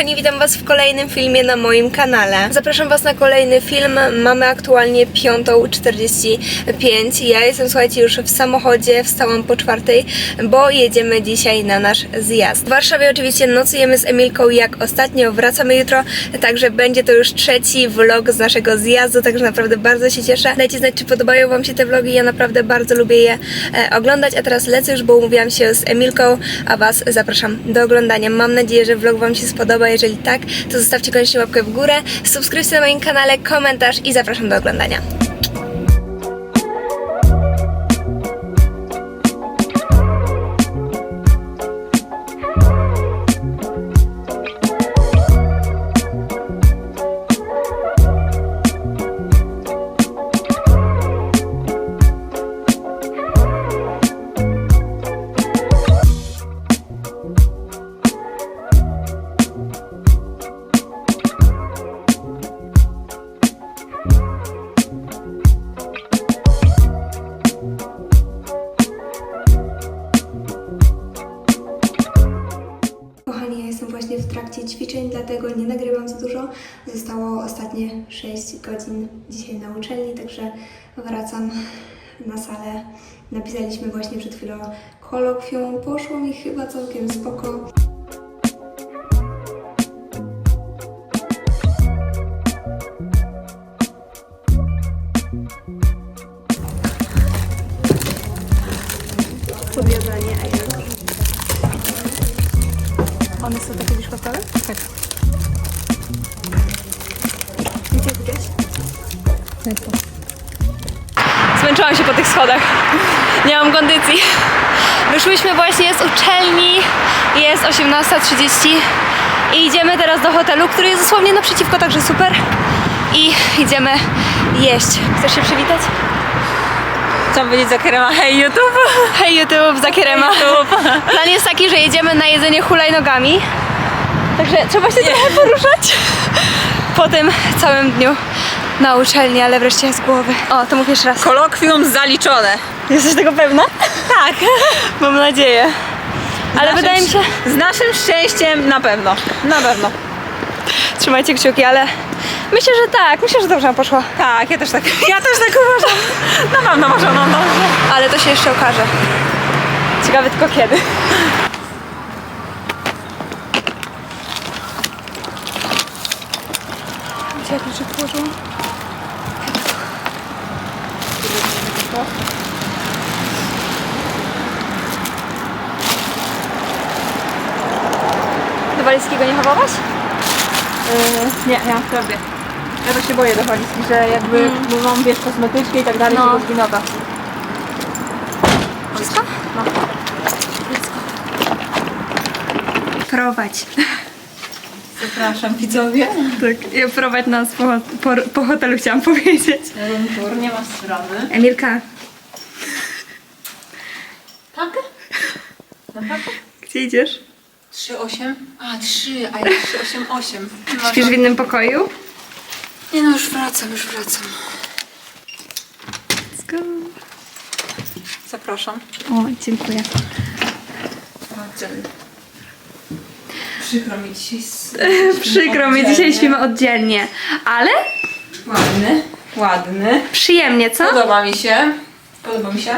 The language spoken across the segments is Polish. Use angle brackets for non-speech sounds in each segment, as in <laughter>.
Kochani, witam was w kolejnym filmie na moim kanale. Zapraszam was na kolejny film. Mamy aktualnie 5.45. Ja jestem, słuchajcie, już w samochodzie, wstałam po czwartej, bo jedziemy dzisiaj na nasz zjazd. W Warszawie oczywiście nocujemy z Emilką jak ostatnio, wracamy jutro, także będzie to już trzeci vlog z naszego zjazdu, także naprawdę bardzo się cieszę. Dajcie znać, czy podobają wam się te vlogi, ja naprawdę bardzo lubię je e, oglądać, a teraz lecę już, bo umówiłam się z Emilką, a was zapraszam do oglądania. Mam nadzieję, że vlog wam się spodoba, jeżeli tak, to zostawcie koniecznie łapkę w górę, subskrypcję na moim kanale, komentarz i zapraszam do oglądania. Trakcie ćwiczeń, dlatego nie nagrywam za dużo. Zostało ostatnie 6 godzin dzisiaj na uczelni, także wracam na salę. Napisaliśmy właśnie przed chwilą kolokwium. Poszło mi chyba całkiem spoko. One są takie biszkopowe? Tak. Gdzie kupić? Zmęczyłam się po tych schodach. Nie mam kondycji. Wyszłyśmy właśnie z uczelni. Jest 18.30 i idziemy teraz do hotelu, który jest dosłownie naprzeciwko, także super. I idziemy jeść. Chcesz się przywitać? Co powiedzieć za Kerema? Hej YouTube! Hej YouTube, za Kierema. Plan jest taki, że jedziemy na jedzenie hulajnogami. Także trzeba się trochę poruszać po tym całym dniu na uczelni, ale wreszcie z głowy. O, to mówisz raz. Kolokwium zaliczone. Jesteś tego pewna? Tak. Mam nadzieję. Ale Z wydaje mi się, Z naszym szczęściem na pewno. Na pewno. trzymajcie kciuki, ale myślę, że tak. Myślę, że dobrze nam poszło. Tak, ja też tak. Ja też tak uważam. Na pewno może no dobrze. Ale to się jeszcze okaże. Ciekawe tylko kiedy. Gdzie ja kluczyk położyłam? Do walizkiego nie chowałaś? Nie, ja naprawdę. Ja to się boję do walizki, że jakby bo mam wiesz kosmetyczki i tak dalej, No. to zginota. Wszystko? No. Prowadź. Zapraszam widzowie. Tak, ja prowadź nas po, po, po hotelu chciałam powiedzieć. Tur, nie ma sprawy. Emilka, Tak? Naprawdę? gdzie idziesz? 3,8? A, 3, a ja 3,88. Śpisz w innym pokoju? Nie no, już wracam, już wracam. Let's go. Zapraszam. O, dziękuję. Przykro mi dzisiaj. z- <laughs> Przykro mi, dzisiaj śpimy oddzielnie, ale Ładny, ładny. przyjemnie, co? Podoba mi się. Podoba mi się.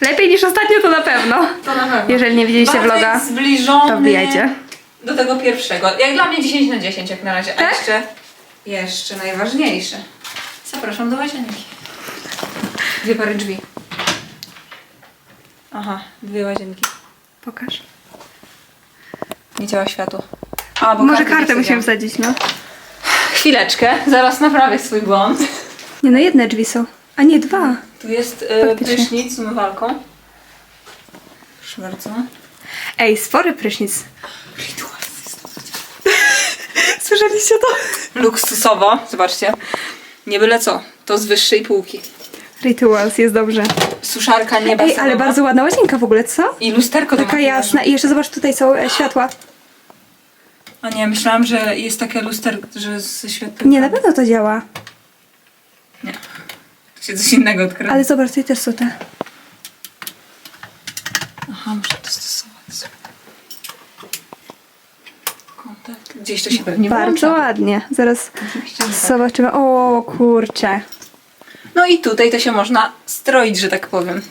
Lepiej niż ostatnio to na pewno. To na pewno. Jeżeli nie widzieliście Bardzo vloga, jest zbliżony to wbijajcie. do tego pierwszego. Jak dla mnie 10 na 10 jak na razie. A Tak? jeszcze, jeszcze najważniejsze. Zapraszam do łazienki. Dwie pary drzwi. Aha, dwie łazienki. Pokaż. Nie działa światło. A, bo Może kartę kartę nie musimy wsadziłam. wsadzić, no. Chwileczkę, zaraz naprawię swój błąd. Nie no, jedne drzwi są. A nie, dwa. Tu jest Faktycznie. prysznic z umywalką. Proszę bardzo. Ej, spory prysznic. <laughs> Słyszeliście to? Luksusowo, zobaczcie. Nie byle co, to z wyższej półki. Rituals, jest dobrze. Suszarka nie Ej, ale bardzo ładna łazienka w ogóle, co? I lusterko do Taka makijażu. jasna. I jeszcze zobacz, tutaj są e, światła. A nie, myślałam, że jest takie lusterko, że ze światłem. Nie, na pewno to działa. Nie. Się coś innego odkryło. Ale zobacz, tutaj też są te. Aha, muszę dostosować. Kontakt. Gdzie Gdzieś to się pewnie Bardzo włącza. ładnie. Zaraz Oczywiście, że tak. zobaczymy. O kurczę. No i tutaj to się można stroić, że tak powiem.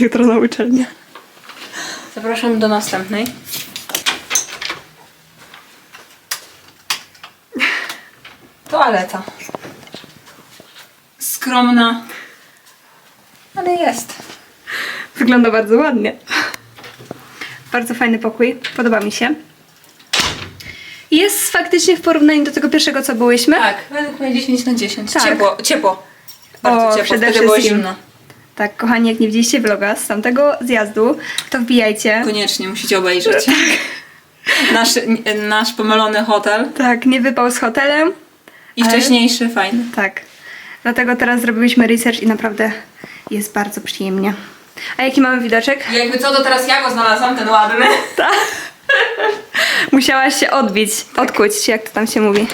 Jutro na uczelnię. Zapraszam do następnej. Toaleta. Skromna, ale jest. Wygląda bardzo ładnie. Bardzo fajny pokój. Podoba mi się. Jest faktycznie w porównaniu do tego pierwszego, co byłyśmy. Tak, według mnie 10 na 10. Tak. Ciepło, ciepło. Bardzo O, ciepło, przede wtedy było wszystkim. zimno. Tak, kochani, jak nie widzieliście vloga z tamtego zjazdu, to wbijajcie. Koniecznie musicie obejrzeć. Nasz, nasz pomylony hotel Tak, nie wypał z hotelem. i Ale- wcześniejszy, fajny. Tak. Dlatego teraz zrobiłyśmy research i naprawdę jest bardzo przyjemnie. A jaki mamy widoczek? Jakby co, to teraz ja go znalazłam, ten ładny. <laughs> Musiałaś się odbić, odkuć, czy jak to tam się mówi.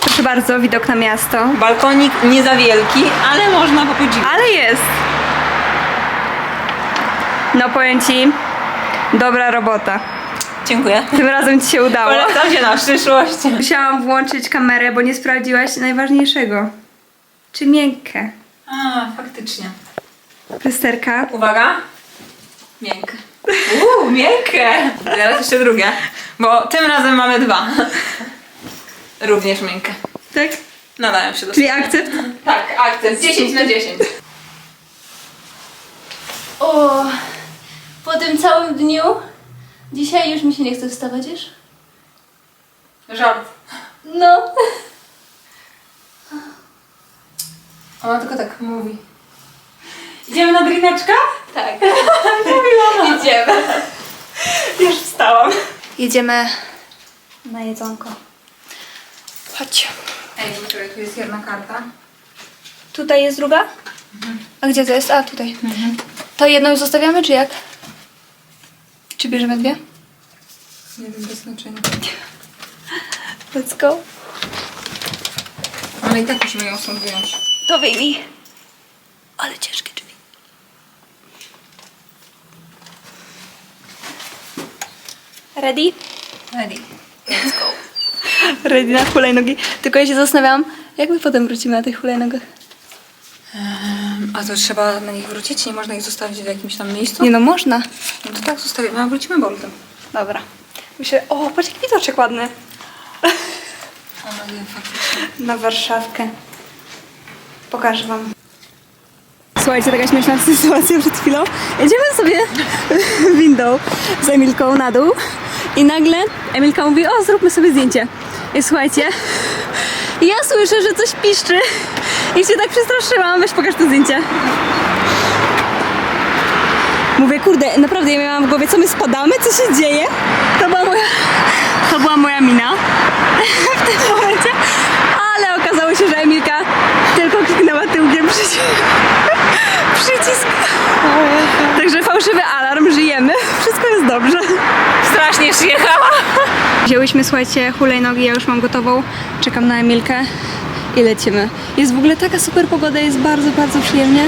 Proszę bardzo, widok na miasto. Balkonik nie za wielki, ale można popodziwiać. Ale jest! No powiem Ci, dobra robota. Dziękuję. Tym razem Ci się udało. Polecam się na przyszłość. Musiałam włączyć kamerę, bo nie sprawdziłaś najważniejszego. Czy miękkie? A, faktycznie. Plasterka. Uwaga. Miękkie. Uuu, miękkie. Teraz jeszcze drugie. Bo tym razem mamy dwa. Również miękkie. Tak? Nadają się do Czyli akcept? Tak, akcent. 10 na 10. O, po tym całym dniu dzisiaj już mi się nie chce wstawać, wiesz? Żart. No. Ona tylko tak mówi. Idziemy na drineczka? Tak. <laughs> Mówiłam. Idziemy. Już wstałam. Jedziemy na jedzonko. Chodź. Ej, czekaj, tu jest jedna karta. Tutaj jest druga? A gdzie to jest? A, tutaj. To jedną już zostawiamy, czy jak? Czy bierzemy dwie? Nie wiem, bez znaczenia. Let's go. Ale i tak musimy ją stąd wyjąć. To wyjmij. Ale ciężkie drzwi. Ready? Ready. Ready na hulajnogi. Tylko ja się zastanawiałam, jak my potem wrócimy na tych hulajnogach. A to trzeba na nich wrócić? Nie można ich zostawić w jakimś tam miejscu? Nie no, można. No to tak zostawimy, a wrócimy boltem. Dobra. Myślę, o, patrz jaki widoczek ładny. Ona nie, faktycznie. Na Warszawkę. Pokażę wam. Słuchajcie, taka śmieszna <laughs> sytuacja przed chwilą. Jedziemy sobie <laughs> windą z Emilką na dół i nagle Emilka mówi, o zróbmy sobie zdjęcie. I słuchajcie, <laughs> ja słyszę, że coś piszczy i się tak przestraszyłam. Weź pokaż to zdjęcie. Mówię, kurde, naprawdę ja miałam w głowie, co my spadamy, co się dzieje? To była moja, to była moja mina w tym momencie, ale okazało się, że Emilka przycisk. <laughs> przycisk. Także fałszywy alarm, żyjemy, wszystko jest dobrze. Strasznie przyjechała. Wzięłyśmy, słuchajcie, hulajnogi, ja już mam gotową, czekam na Emilkę i lecimy. Jest w ogóle taka super pogoda, jest bardzo, bardzo przyjemnie,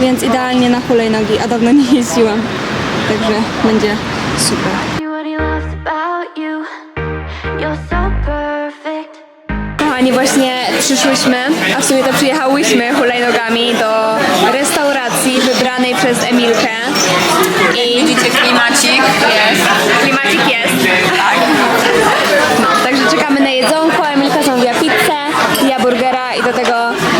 więc idealnie na hulajnogi, a dawno nie jeździłam, także będzie super. Kochani, właśnie przyszłyśmy, a w sumie to przyjechałyśmy hulajnogami do restauracji wybranej przez Emilkę. I Widzicie, klimacik jest. klimacik jest. Tak. No, także czekamy na jedzonko. Emilka zamówiła pizzę, ja burgera i do tego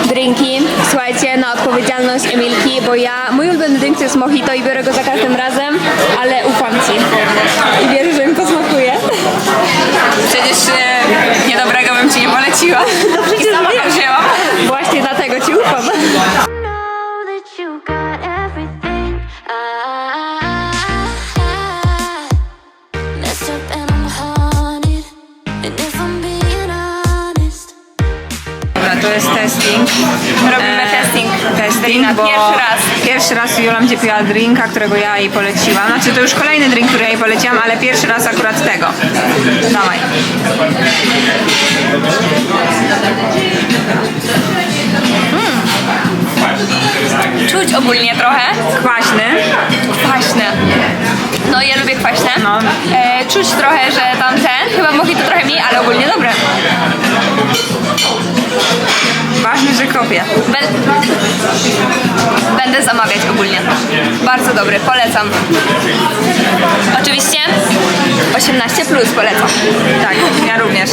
drinki. Słuchajcie, na odpowiedzialność Emilki, bo ja, mój ulubiony drink to jest mojito i biorę go za <laughs> nie to jest testing. Robimy testing. Testing, bo Pierwszy raz. Pierwszy raz Jola będzie piła drinka, którego ja jej poleciłam. Znaczy to już kolejny drink, który ja jej poleciłam, ale pierwszy raz akurat tego. Dawaj. Czuć ogólnie trochę. Kwaśny. Kwaśne. No ja lubię kwaśne. No. E, czuć trochę, że tamten, chyba mogli to trochę mniej, ale ogólnie dobre. Ważne, że kopię. Bę- Będę zamawiać ogólnie. Bardzo dobry, polecam. Oczywiście 18 plus polecam. Tak, ja również.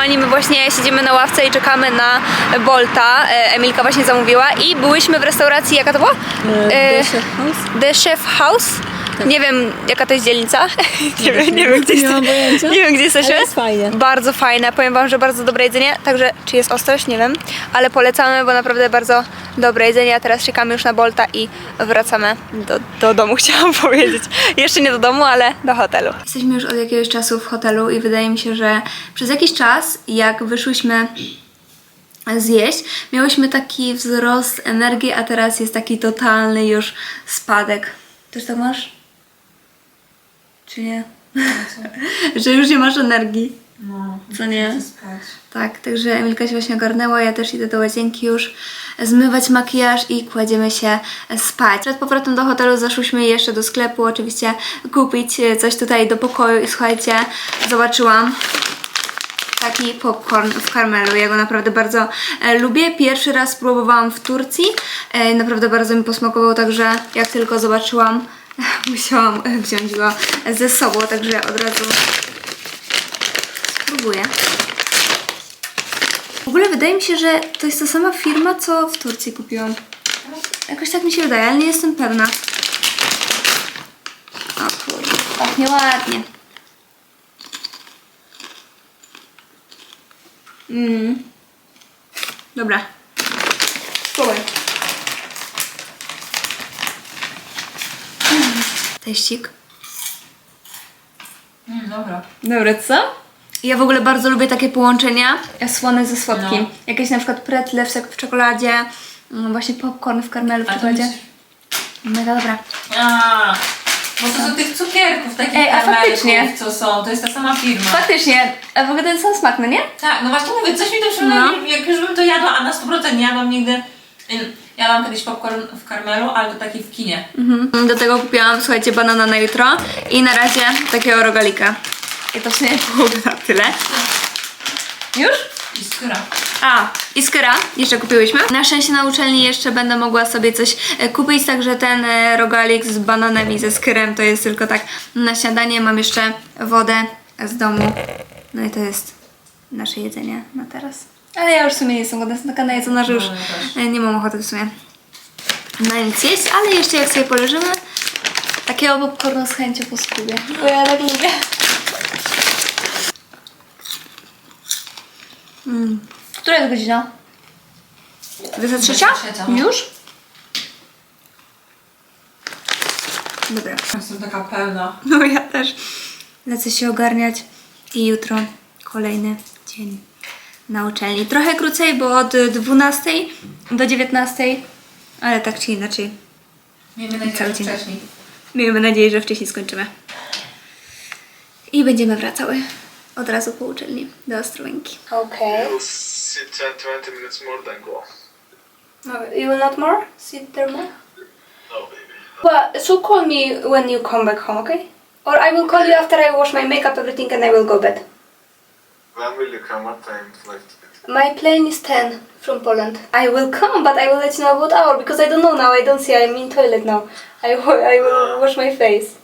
Kochani, my właśnie siedzimy na ławce i czekamy na Bolta. E, Emilka właśnie zamówiła i byłyśmy w restauracji, jaka to była? E, The Chef House. Nie wiem, jaka to jest dzielnica. <laughs> nie, wiem, nie wiem, gdzie jest, nie wiem, gdzie jesteśmy. jest fajnie. Bardzo fajne. Powiem wam, że bardzo dobre jedzenie. Także, czy jest ostrość? Nie wiem. Ale polecamy, bo naprawdę bardzo dobre jedzenie. A teraz czekamy już na Bolta i wracamy do, do domu, <laughs> chciałam powiedzieć. Jeszcze nie do domu, ale do hotelu. Jesteśmy już od jakiegoś czasu w hotelu i wydaje mi się, że przez jakiś czas, jak wyszłyśmy zjeść, miałyśmy taki wzrost energii, a teraz jest taki totalny już spadek. Też tak masz? Czy nie? <laughs> że już nie masz energii. No, Co nie? spać. Tak, także Emilka się właśnie ogarnęła, ja też idę do łazienki już zmywać makijaż i kładziemy się spać. Przed powrotem do hotelu zaszłyśmy jeszcze do sklepu, oczywiście kupić coś tutaj do pokoju i słuchajcie, zobaczyłam taki popcorn w karmelu. Ja go naprawdę bardzo e, lubię. Pierwszy raz próbowałam w Turcji. E, naprawdę bardzo mi posmakował, także jak tylko zobaczyłam, <laughs> musiałam e, wziąć go ze sobą, także od razu spróbuję. W ogóle wydaje mi się, że to jest ta sama firma, co w Turcji kupiłam. Jakoś tak mi się wydaje, ale nie jestem pewna. O kurde, pachnie ładnie. Mmm. Dobra. Spróbuj. Teścik. Mm, dobra. Dobre, co? Ja w ogóle bardzo lubię takie połączenia słone ze słodkim. No. Jakieś na przykład pretle w, w czekoladzie, mm, właśnie popcorn w karmelu w A to czekoladzie. myślisz- Mega dobra. A, bo to są tych cukierków, takich Ej, a karmelków, faktycznie. co są, to jest ta sama firma. Faktycznie, a w ogóle ten sam smak, no nie? Tak, no właśnie mówię, coś mi to przypomina, No. jak już bym to jadła, a na 100% nie jadłam nigdy. Ym, Jadłam kiedyś popcorn w karmelu, ale to taki w kinie. Mhm. Do tego kupiłam, słuchajcie, banana na jutro i na razie takiego rogalika. I to w sumie byłoby <laughs> na tyle. Już? I skóra. A, i jeszcze kupiłyśmy. Na szczęście na uczelni jeszcze będę mogła sobie coś e, kupić, także ten e, rogalik z bananem i ze skyrem to jest tylko tak na śniadanie. Mam jeszcze wodę z domu. No i to jest nasze jedzenie na teraz. Ale ja już w sumie nie jestem głodna, jestem taka najedzona, że już No, ja e, nie mam ochoty w sumie na nic jeść, ale jeszcze jak sobie poleżymy, takiego popcornu z chęcią pospróbuję, bo ja tak lubię. Mm. Która jest godzina? 23? 23, no. Już? Dobra. Jestem taka pełna. No ja też. Lecę się ogarniać i jutro kolejny dzień na uczelni. Trochę krócej, bo od 12 do 19, ale tak czy inaczej. Miejmy nadzieję, Cały że wcześniej. Miejmy nadzieję, że wcześniej skończymy. I będziemy wracały od razu po uczelni do Ostrołęki. Okay. You'll sit 10, 20 minutes more than go. You will not more? Sit there more? No, baby. But so call me when you come back home, okay? Or I will call you after I wash my makeup, everything, and I will go bed. When will you come? What time flight? My plane is 10 from Poland. I will come, but I will let you know what hour because I don't know now. I don't see. I'm in toilet now. I, wa- I will uh, wash my face.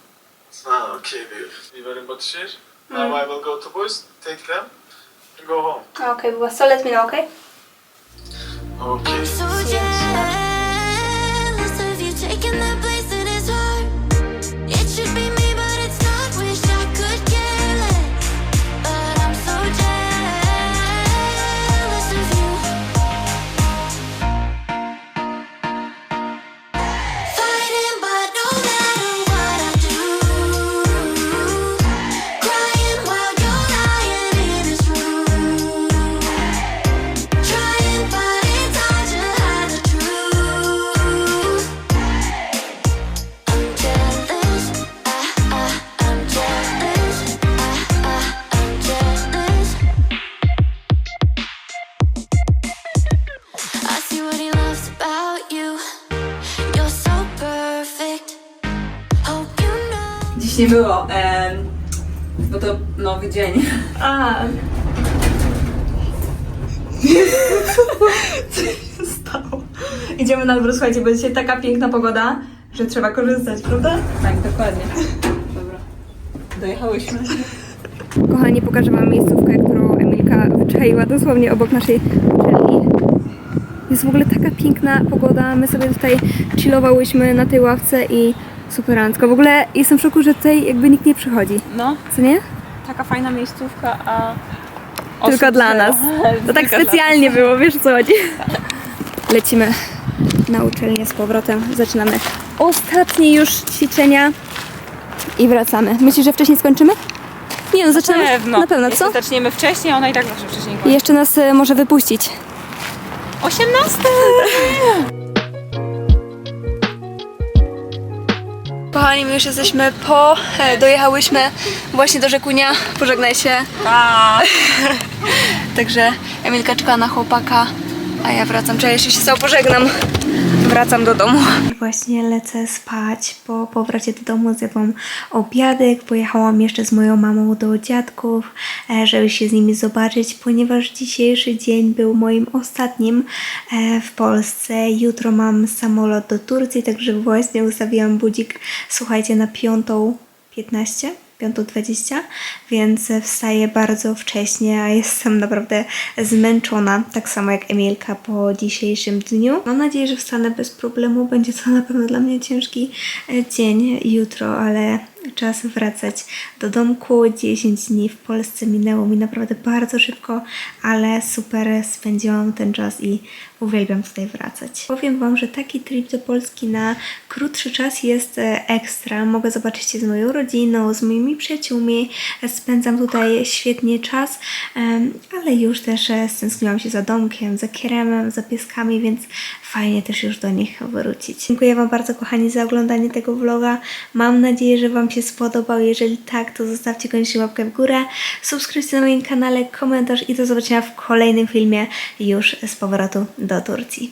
Ah, okay, babe. Be very much here. Now mm. I will go to boys, take them, and go home. Ah, okay, but so let me know, okay? Okay. I'm so jealous of you taking that nowy dzień. A. <laughs> Co się stało? Idziemy na dwór, słuchajcie, bo dzisiaj taka piękna pogoda, że trzeba korzystać, prawda? Tak, dokładnie. Dobra. Dojechałyśmy. Kochani, pokażę Wam miejscówkę, którą Emilka wyczaiła dosłownie obok naszej uczelni. Jest w ogóle taka piękna pogoda. My sobie tutaj chillowałyśmy na tej ławce i superancko. W ogóle jestem w szoku, że tutaj jakby nikt nie przychodzi. No, Co nie? Taka fajna miejscówka, a... Tylko osób dla zero. nas. <laughs> To tak Tylko specjalnie było, wiesz o co chodzi. Lecimy na uczelnię z powrotem. Zaczynamy ostatnie już ćwiczenia i wracamy. Myślisz, że wcześniej skończymy? Nie no, zaczynamy Na pewno. na pewno, Jeśli co? zaczniemy wcześniej, ona i tak zawsze wcześniej I kończy. jeszcze nas e, może wypuścić. 18! <laughs> Kochani, my już jesteśmy po, e, dojechałyśmy właśnie do Rzekunia. Pożegnaj się. Pa! <laughs> Także Emilka czeka na chłopaka, a ja wracam. Czy ja jeszcze się z pożegnam? Wracam do domu. Właśnie lecę spać. Po powrocie do domu zjadłam obiadek. Pojechałam jeszcze z moją mamą do dziadków, e, żeby się z nimi zobaczyć, ponieważ dzisiejszy dzień był moim ostatnim e, w Polsce. Jutro mam samolot do Turcji, także właśnie ustawiłam budzik, słuchajcie, na piątą 15. 5.20, więc wstaję bardzo wcześnie, a jestem naprawdę zmęczona, tak samo jak Emilka po dzisiejszym dniu. Mam nadzieję, że wstanę bez problemu. Będzie to na pewno dla mnie ciężki e, dzień jutro, ale czas wracać do domku. 10 dni w Polsce minęło mi naprawdę bardzo szybko, ale super spędziłam ten czas i uwielbiam tutaj wracać. Powiem Wam, że taki trip do Polski na krótszy czas jest e, ekstra. Mogę zobaczyć się z moją rodziną, z moimi przyjaciółmi. Spędzam tutaj świetnie czas, ale już też e, stęskniłam się za domkiem, za kieremem, za pieskami, więc fajnie też już do nich wrócić. Dziękuję Wam bardzo kochani za oglądanie tego vloga. Mam nadzieję, że Wam się spodobał. Jeżeli tak, to zostawcie koniecznie łapkę w górę, subskrypcję na moim kanale, komentarz i do zobaczenia w kolejnym filmie już z powrotu do Turcji.